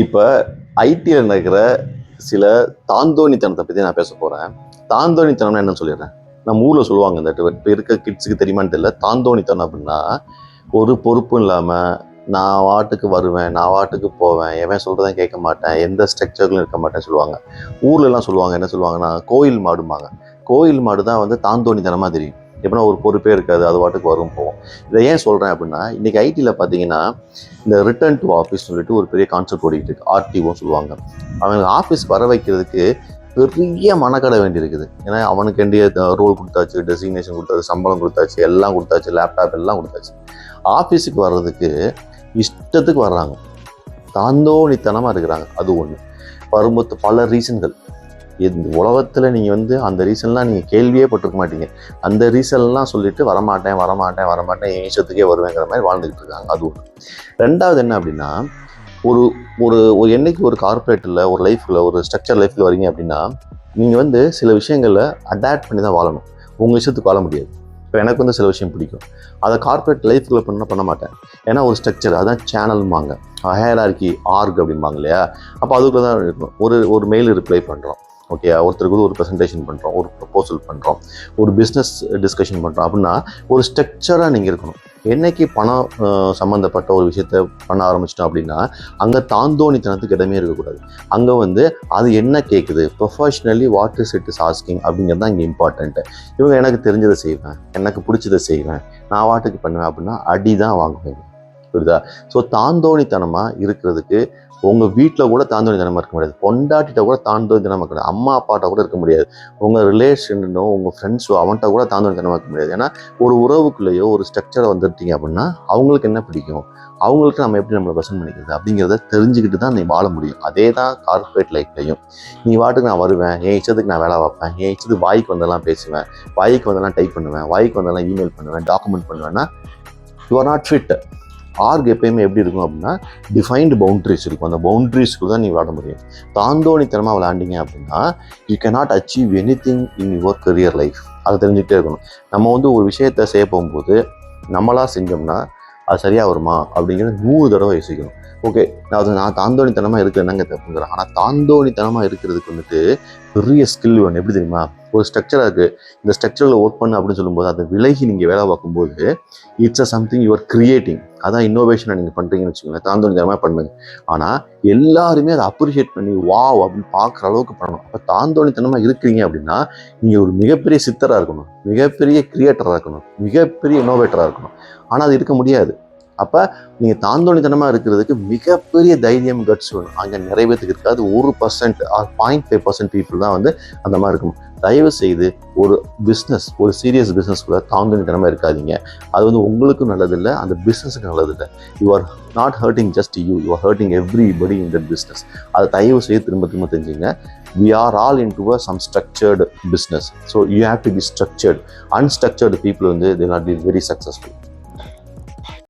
இப்போ ஐடியில் நடக்கிற சில தாந்தோணித்தனத்தை பற்றி நான் பேச போகிறேன் தாந்தோணித்தனம்னா என்னன்னு சொல்லிடுறேன். நம்ம ஊரில் சொல்லுவாங்க இந்த இப்போ இருக்க கிட்ஸுக்கு தெரியுமான்னு தெரியல. தாந்தோணித்தனம் அப்படின்னா ஒரு பொறுப்பும் இல்லாமல் நான் வாட்டுக்கு வருவேன் நான் வாட்டுக்கு போவேன் எவன் சொல்கிறதான் கேட்க மாட்டேன் எந்த ஸ்ட்ரக்சர்களும் இருக்க மாட்டேன்னு சொல்லுவாங்க. ஊர்லலாம் சொல்லுவாங்க என்ன சொல்லுவாங்கன்னா கோயில் மாடுமாங்க கோயில் மாடு தான் வந்து தாந்தோணித்தனமாக தெரியும். எப்படின்னா ஒரு பொறுப்பே இருக்காது அது வாட்டுக்கு வரும் போகும் இதை ஏன் சொல்கிறேன் அப்படின்னா இன்றைக்கி ஐடியில் பார்த்தீங்கன்னா இந்த ரிட்டர்ன் டு ஆஃபீஸ் சொல்லிட்டு ஒரு பெரிய கான்செப்ட் ஓடிட்டு இருக்கு. ஆர்டிஓன்னு சொல்லுவாங்க. அவங்க ஆஃபீஸ் வர வைக்கிறதுக்கு பெரிய மனக்கடை வேண்டியிருக்குது. ஏன்னா அவனுக்கு வேண்டிய ரோல் கொடுத்தாச்சு டெசிக்னேஷன் கொடுத்தாச்சு சம்பளம் கொடுத்தாச்சு எல்லாம் கொடுத்தாச்சு லேப்டாப் எல்லாம் கொடுத்தாச்சு. ஆஃபீஸுக்கு வர்றதுக்கு இஷ்டத்துக்கு வர்றாங்க. தாந்தோனித்தனமாக இருக்கிறாங்க. அது ஒன்று வரும்போது பல ரீசன்கள் இந்த உலகத்தில் நீங்கள் வந்து அந்த ரீசன்லாம் நீங்கள் கேள்வியே பட்டிருக்க மாட்டீங்க. அந்த ரீசன்லாம் சொல்லிட்டு வரமாட்டேன் வரமாட்டேன் வரமாட்டேன் என் இஷ்டத்துக்கே வருவேங்கிற மாதிரி வாழ்ந்துக்கிட்டு இருக்காங்க. அது ஒன்று ரெண்டாவது என்ன அப்படின்னா ஒரு ஒரு ஒரு என்றைக்கு ஒரு கார்ப்பரேட்டில் ஒரு லைஃப்பில் ஒரு ஸ்ட்ரக்சர் லைஃப்பில் வரீங்க அப்படின்னா நீங்கள் வந்து சில விஷயங்களில் அடாப்ட் பண்ணி தான் வாழணும். உங்கள் இஷ்டத்துக்கு வாழ முடியாது. இப்போ எனக்கு வந்து சில விஷயம் பிடிக்கும். அதை கார்ப்பரேட் லைஃப்பில் பண்ண பண்ண மாட்டேன். ஏன்னா ஒரு ஸ்ட்ரக்சர் அதான் சேனல்மாங்க ஹேரார்கி ஆர்க் அப்படிம்பாங்க இல்லையா? அப்போ அதுக்குள்ளே தான் இருக்கணும். ஒரு ஒரு மெயில் ரிப்ளை பண்ணுறோம் ஓகே ஒருத்தருக்கு வந்து ஒரு ப்ரெசன்டேஷன் பண்ணுறோம் ஒரு ப்ரப்போசல் பண்ணுறோம் ஒரு பிஸ்னஸ் டிஸ்கஷன் பண்ணுறோம் அப்படின்னா ஒரு ஸ்ட்ரக்சராக நீங்கள் இருக்கணும். என்னைக்கு பணம் சம்மந்தப்பட்ட ஒரு விஷயத்த பண்ண ஆரம்பிச்சிட்டோம் அப்படின்னா அங்கே தாந்தோணித்தனத்துக்கு இடமே இருக்கக்கூடாது. அங்கே வந்து அது என்ன கேட்குது professionally what is it is asking அப்படிங்கிறது தான் இங்கே இம்பார்ட்டண்ட்டு இவங்க எனக்கு தெரிஞ்சதை செய்வேன் எனக்கு பிடிச்சதை செய்வேன் நான் வாட்டுக்கு பண்ணுவேன் அப்படின்னா அடி தான் வாங்குவேன். புரியுதா? ஸோ தாந்தோணித்தனமாக இருக்கிறதுக்கு உங்கள் வீட்டில் கூட தாந்தோணித்தனமாக இருக்க முடியாது. பொண்டாட்டிகிட்ட கூட தாந்தோணித்தனமாக இருக்க முடியாது. அம்மா அப்பாட்ட கூட இருக்க முடியாது. உங்கள் ரிலேஷனோ உங்கள் ஃப்ரெண்ட்ஸோ அவன்கிட்ட கூட தாந்தோணித்தனமாக இருக்க முடியாது. ஏன்னா ஒரு உறவுக்குள்ளேயோ ஒரு ஸ்ட்ரக்சரை வந்துட்டீங்க அப்படின்னா அவங்களுக்கு என்ன பிடிக்கும்? அவங்களுக்கு நம்ம எப்படி நம்மளை பசன் பண்ணிக்கிறது? அப்படிங்கிறத தெரிஞ்சுக்கிட்டு தான் நீ வாழ முடியும். அதே தான் கார்பரேட் லைஃப்லையும் நீ வாட்டுக்கு நான் வருவேன் என் இஷ்டத்துக்கு நான் வேலை வைப்பேன் என் இஷ்டத்துக்கு வாய்க்கு வந்தெல்லாம் பேசுவேன் வாய்க்கு வந்தெல்லாம் டைப் பண்ணுவேன் வாய்க்கு வந்தெல்லாம் இமெயில் பண்ணுவேன் டாக்குமெண்ட் பண்ணுவேன்னா you are not fit ark எப்பயுமே எப்படி இருக்கும் அப்படின்னா டிஃபைன்டு பவுண்ட்ரிஸ் இருக்கும். அந்த பவுண்ட்ரிஸ்க்கு தான் நீ விளாட முடியும். தாந்தோணித்தனமாக விளாண்டிங்க அப்படின்னா you cannot achieve anything in your career life அதை தெரிஞ்சுக்கிட்டே இருக்கணும். நம்ம வந்து ஒரு விஷயத்தை செய்ய போகும்போது நம்மளாக செஞ்சோம்னா அது சரியாக வருமா அப்படிங்கிறத நூறு தடவை யோசிக்கணும். ஓகே நான் அது நான் தாந்தோணித்தனமாக இருக்கிற என்னங்க தப்புங்கிறேன் ஆனால் தாந்தோணித்தனமாக இருக்கிறதுக்கு வந்துட்டு பெரிய ஸ்கில் வேணும். எப்படி தெரியுமா? ஒரு ஸ்ட்ரக்சராக இருக்குது இந்த ஸ்ட்ரக்சரில் ஒர்க் பண்ணு அப்படின்னு சொல்லும்போது அதை விலகி நீங்கள் வேலை பார்க்கும்போது it's a something your creating அதான் இன்னோவேஷனை நீங்கள் பண்ணுறீங்கன்னு வச்சுக்கோங்களேன். தாந்தோணித்தனமாக பண்ணுங்க. ஆனால் எல்லாருமே அதை அப்ரிஷியேட் பண்ணி வாவ் அப்படின்னு பார்க்குற அளவுக்கு பண்ணணும். அப்போ தாந்தோணித்தனமாக இருக்கிறீங்க அப்படின்னா நீங்கள் ஒரு மிகப்பெரிய சித்தராக இருக்கணும். மிகப்பெரிய கிரியேட்டராக இருக்கணும். மிகப்பெரிய இன்னோவேட்டராக இருக்கணும். ஆனால் அது இருக்க முடியாது. அப்போ நீங்கள் தாந்தோணித்தனமாக இருக்கிறதுக்கு மிகப்பெரிய தைரியம் கட்ஸ் வேணும். அங்கே நிறைவேற்றுக்கு இருக்காது. ஒரு percent or point five percent people தான் வந்து அந்த மாதிரி இருக்கும். தயவு செய்து ஒரு பிஸ்னஸ் ஒரு சீரியஸ் பிஸ்னஸ்க்குள்ள தாந்தோணித்தனமாக இருக்காதீங்க. அது வந்து உங்களுக்கும் நல்லதில்லை அந்த பிஸ்னஸுக்கு நல்லதில்லை. You are not hurting just you you are hurting everybody in that business அதை தயவு செய்து திரும்ப திரும்ப தெரிஞ்சுங்க. We are all into some structured business so you have to be structured unstructured people வந்து they not be very successful